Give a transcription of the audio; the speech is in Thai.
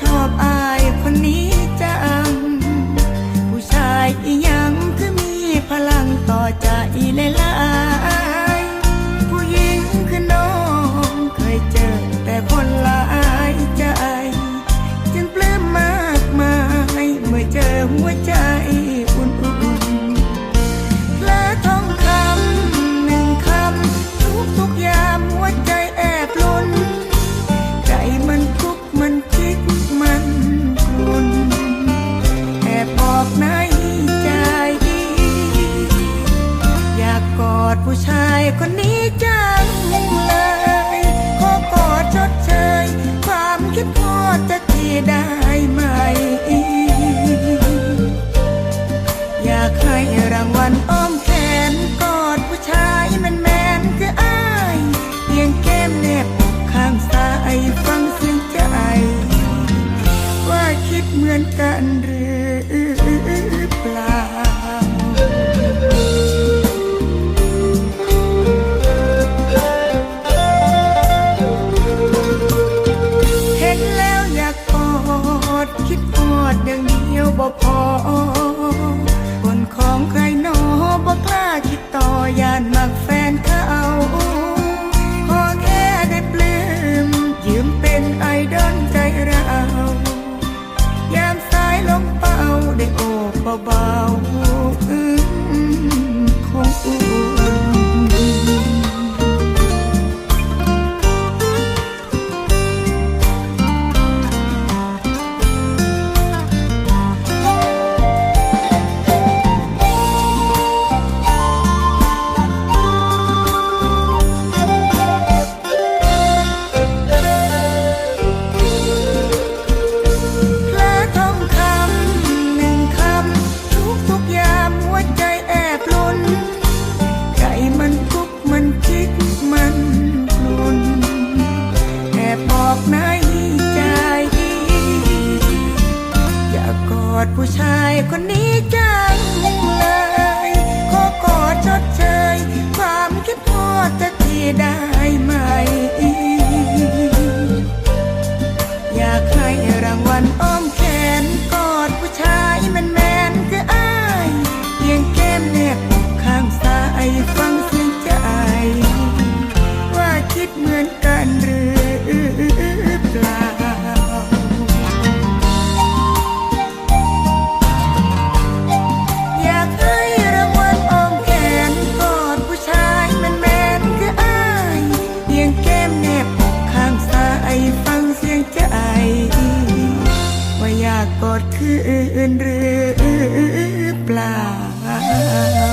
ชอบอายคนนี้จัง ผู้ชายอียังคือมีพลังต่อใจเลยลายผู้หญิงคือน้องเคยเจอแต่คนละ ผู้ชายคนนี้จังเลยขอกอดชดเชย ความคิดพอจะทีได้ไหม อยากให้ราง อดอย่างเดียวบ่พอคนของใครนอบ่กล้าคิดต่อยานมักแฟนเขาขอแค่ได้ปลื้มยืมเป็นไอดอลใจเรายามสายลมเป่าได้โอบเบาๆอื้อคงอุ่น อดผู้ชายคนนี้จังเลย ขอกอดชดเชยความคิดพอดจะทีได้ไหม อยากให้รางวัลอ้อมแขนกอดผู้ชายแมนแมนคืออ้ายเพียงแก้มแนบอกข้างซ้ายฟัง กอดคืนหรือเปล่า